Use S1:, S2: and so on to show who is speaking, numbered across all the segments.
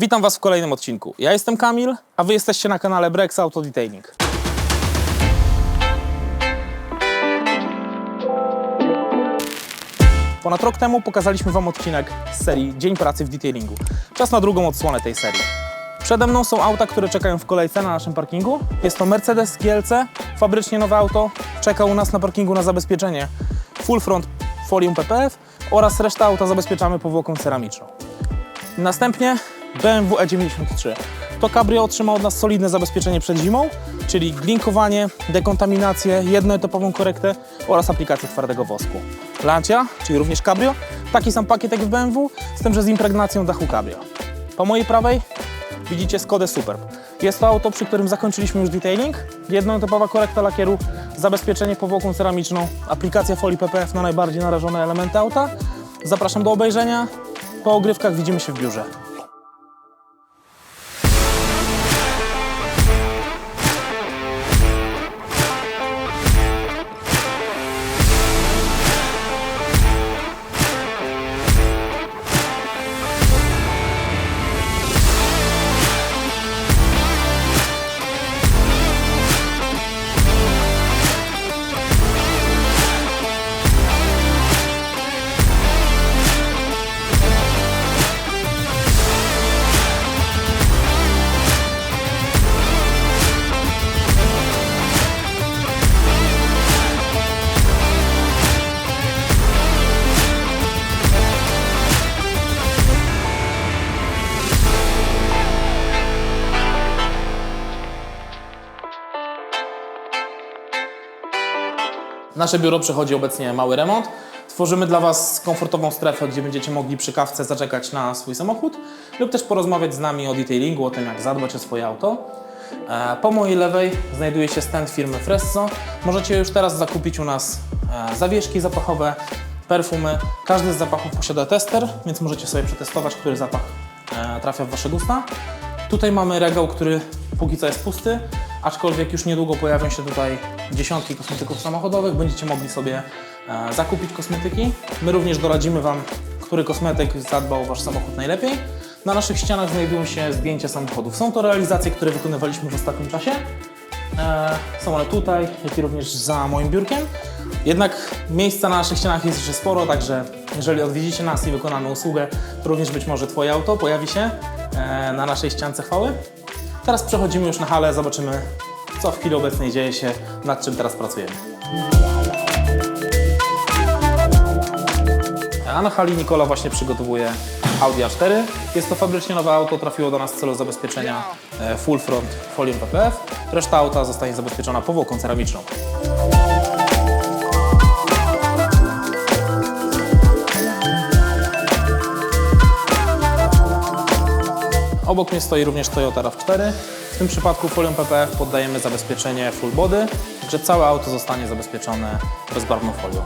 S1: Witam Was w kolejnym odcinku. Ja jestem Kamil, a Wy jesteście na kanale Brex Auto Detailing. Ponad rok temu pokazaliśmy Wam odcinek z serii Dzień pracy w detailingu. Czas na drugą odsłonę tej serii. Przede mną są auta, które czekają w kolejce na naszym parkingu. Jest to Mercedes GLC, fabrycznie nowe auto. Czeka u nas na parkingu na zabezpieczenie full front folią PPF oraz resztę auta zabezpieczamy powłoką ceramiczną. Następnie BMW E93. To cabrio otrzyma od nas solidne zabezpieczenie przed zimą, czyli glinkowanie, dekontaminację, jednoetapową korektę oraz aplikację twardego wosku. Lancia, czyli również cabrio, taki sam pakiet jak w BMW, z tym, że z impregnacją dachu cabrio. Po mojej prawej widzicie Skodę Superb. Jest to auto, przy którym zakończyliśmy już detailing, jednoetapowa korekta lakieru, zabezpieczenie powłoką ceramiczną, aplikacja folii PPF na najbardziej narażone elementy auta. Zapraszam do obejrzenia. Po ogrywkach widzimy się w biurze. Nasze biuro przechodzi obecnie mały remont. Tworzymy dla Was komfortową strefę, gdzie będziecie mogli przy kawce zaczekać na swój samochód lub też porozmawiać z nami o detailingu, o tym jak zadbać o swoje auto. E, Po mojej lewej znajduje się stand firmy Fresso. Możecie już teraz zakupić u nas e, zawieszki zapachowe, perfumy. Każdy z zapachów posiada tester, więc możecie sobie przetestować, który zapach e, trafia w Wasze gusta. Tutaj mamy regał, który póki co jest pusty, aczkolwiek już niedługo pojawią się tutaj dziesiątki kosmetyków samochodowych. Będziecie mogli sobie e, zakupić kosmetyki. My również doradzimy Wam, który kosmetyk zadba o Wasz samochód najlepiej. Na naszych ścianach znajdują się zdjęcia samochodów. Są to realizacje, które wykonywaliśmy w ostatnim czasie. E, są one tutaj, jak i również za moim biurkiem. Jednak miejsca na naszych ścianach jest jeszcze sporo, także jeżeli odwiedzicie nas i wykonamy usługę, to również być może Twoje auto pojawi się e, na naszej ściance chwały. Teraz przechodzimy już na halę, zobaczymy co w chwili obecnej dzieje się, nad czym teraz pracujemy. A na hali Nikola właśnie przygotowuje Audi A4. Jest to fabrycznie nowe auto, trafiło do nas w celu zabezpieczenia e, full front folią PPF. Reszta auta zostanie zabezpieczona powłoką ceramiczną. Obok mnie stoi również Toyota RAV4. W tym przypadku folią PPF poddajemy zabezpieczenie full body, że całe auto zostanie zabezpieczone bezbarwną folią.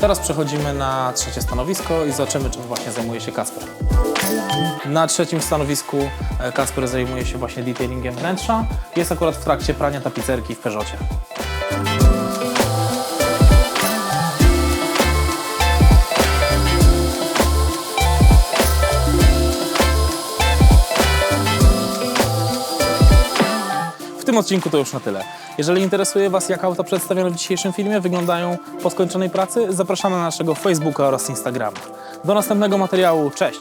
S1: Teraz przechodzimy na trzecie stanowisko i zobaczymy, czym właśnie zajmuje się Kasper. Na trzecim stanowisku e, Kasper zajmuje się właśnie detailingiem wnętrza. Jest akurat w trakcie prania tapicerki w Peugeotie. Tym odcinku to już na tyle. Jeżeli interesuje Was, jak auta przedstawione w dzisiejszym filmie wyglądają po skończonej pracy, zapraszamy na naszego Facebooka oraz Instagrama. Do następnego materiału, cześć!